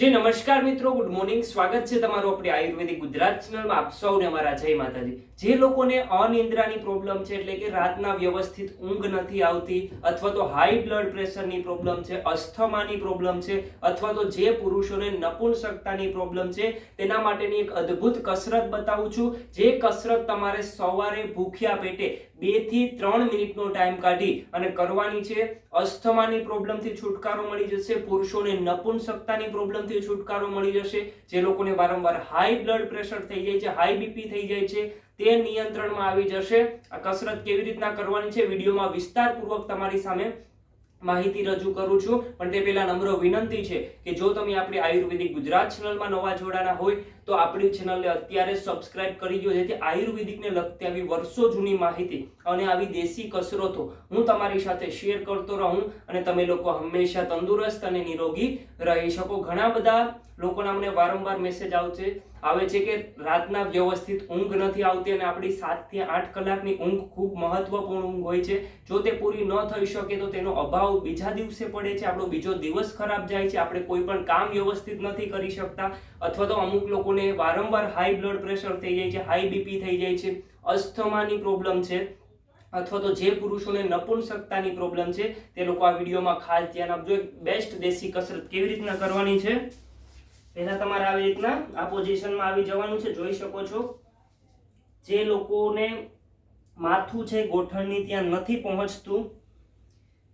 જી, નમસ્કાર મિત્રો, good morning. સ્વાગત છે તમારું આપણી આયુર્વેદિક ગુજરાત ચેનલમાં. આપ સૌને અમારા જય માતાજી. જે લોકોને અનિદ્રાની પ્રોબ્લેમ છે, એટલે કે રાતના વ્યવસ્થિત ઊંઘ નથી આવતી, અથવા તો હાઈ બ્લડ પ્રેશરની પ્રોબ્લેમ છે, અસ્થમાની પ્રોબ્લેમ છે, અથવા તો જે પુરુષોને નપુંસકતાની પ્રોબ્લેમ છે, તેના માટેની એક અદ્ભુત કસરત બતાવું છું. જે કસરત તમારે સવારે ભૂખ્યા પેટે બેથી ત્રણ મિનિટનો ટાઈમ કાઢી અને કરવાની છે અસ્થમાની પ્રોબ્લેમથી છુટકારો મળી જશે, પુરુષોને નપુંસકતાની પ્રોબ્લેમથી છુટકારો મળી જશે, જે લોકોને વારંવાર હાઈ બ્લડ પ્રેશર થઈ જાય છે હાઈ બીપી થઈ જાય છે, તે નિયંત્રણમાં આવી જશે. આ કસરત કેવી રીતના કરવાની છે વિડીયોમાં વિસ્તારપૂર્વક તમારી સામે માહિતી રજૂ કરું છું. પણ તે પહેલા નમ્ર વિનંતી છે કે જો તમે આપણી આયુર્વેદિક ગુજરાત ચેનલમાં નવા જોડાના હોય તો આપણી ચેનલને અત્યારે સબસ્ક્રાઇબ કરી દો જેથી આયુર્વેદિકને લગતી આવી વર્ષો જૂની માહિતી અને આવી દેશી કસરતો હું તમારી સાથે શેર કરતો રહું અને તમે લોકો હંમેશા તંદુરસ્ત અને નિરોગી રહી શકો. ઘણા બધા લોકોના મને વારંવાર મેસેજ આવશે, આવે છે કે રાતના વ્યવસ્થિત ઊંઘ નથી આવતી અને આપણી સાતથી આઠ કલાકની ઊંઘ ખૂબ મહત્વપૂર્ણ ઊંઘ હોય છે. જો તે પૂરી ન થઈ શકે તો તેનો અભાવ બીજા દિવસે પડે છે, આપણો બીજો દિવસ ખરાબ જાય છે, આપણે કોઈ પણ કામ વ્યવસ્થિત નથી કરી શકતા અથવા તો અમુક લોકોને વારંવાર હાઈ બ્લડ પ્રેશર થઈ જાય છે હાઈ બીપી થઈ જાય છે, અસ્થમાની પ્રોબ્લેમ છે, અથવા તો જે પુરુષોને નપુંસકતાની પ્રોબ્લેમ છે, તે લોકો આ વિડીયોમાં ખાસ ધ્યાન આપજો. બેસ્ટ દેશી કસરત કેવી રીતના કરવાની છે? પહેલા તમારે આવી રીતના આ પોઝિશનમાં આવી જવાનું છે, જોઈ શકો છો. જે લોકોને માથું છે, ગોઠણની ત્યાં નથી પહોંચતું,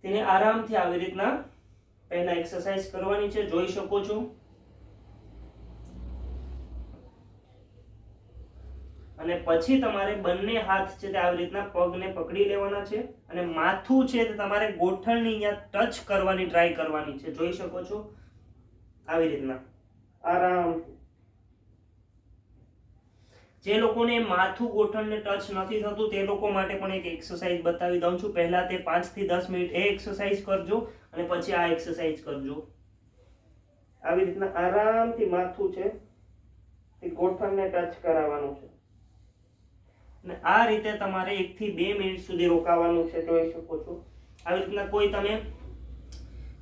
તેને આરામથી આવી રીતના પહેલા એક્સરસાઇઝ કરવાની છે, જોઈ શકો છો. અને પછી તમારે બંને હાથ છે તે આવી રીતના પગને પકડી લેવાના છે અને માથું છે તે તમારે ગોઠણની અહીંયા ટચ કરવાની ટ્રાય કરવાની છે. જોઈ શકો છો? આવી રીતના. આરામ. જે લોકોને માથું ગોઠણને ટચ નથી થતું, તે લોકો માટે પણ એક એક્સરસાઇઝ બતાવી દઉં છું. પહેલા તે 5 થી દસ મિનિટ એ એક્સરસાઇઝ કરજો અને પછી આ એક્સરસાઇઝ કરજો. આવી રીતના આરામથી માથું છે તે ગોઠણને ટચ કરાવવાનું છે. અને આ રીતે તમારે એકથી બે મિનિટ સુધી રોકાવાનું છે જોઈ શકો છો. આવી રીતના કોઈ તમે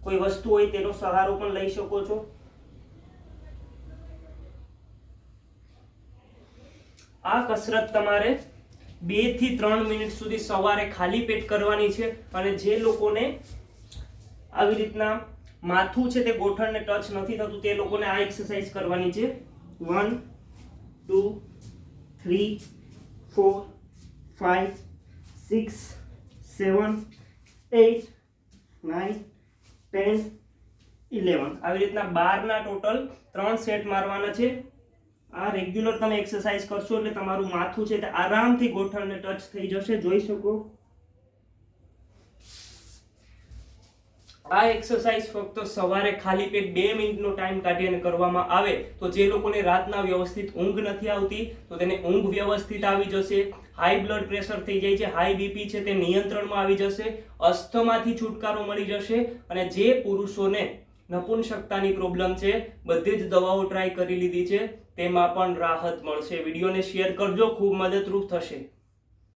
કોઈ વસ્તુ હોય તેનો સહારો પણ લઈ શકો છો. આ કસરત તમારે બેથી ત્રણ મિનિટ સુધી સવારે ખાલી પેટ કરવાની છે અને જે લોકોને આવી રીતના માથું છે તે ગોઠણને ટચ નથી થતું, તે લોકોને આ એક્સરસાઇઝ કરવાની છે. One, two, three four five six seven eight nine ten, eleven આવી રીતના બારના ટોટલ ત્રણ સેટ મારવાના છે. આ રેગ્યુલર તમે એક્સરસાઇઝ કરશો એટલે તમારું માથું છે તે આરામથી ગોઠણને ટચ થઈ જશે. જોઈ શકો આ એક્સરસાઇઝ ફક્ત સવારે ખાલી પેટ બે મિનિટનો ટાઈમ કાઢીને કરવામાં આવે તો જે લોકોને રાતના વ્યવસ્થિત ઊંઘ નથી આવતી, તો તેને ઊંઘ વ્યવસ્થિત આવી જશે હાઈ બ્લડ પ્રેશર થઈ જાય છે હાઈ બીપી છે તે નિયંત્રણમાં આવી જશે, અસ્થમાથી છુટકારો મળી જશે અને જે પુરુષોને નપુંસકતાની પ્રોબ્લેમ છે, બધી જ દવાઓ ટ્રાય કરી લીધી છે, તેમાં પણ રાહત મળશે. વિડીયોને શેર કરજો, ખૂબ મદદરૂપ થશે.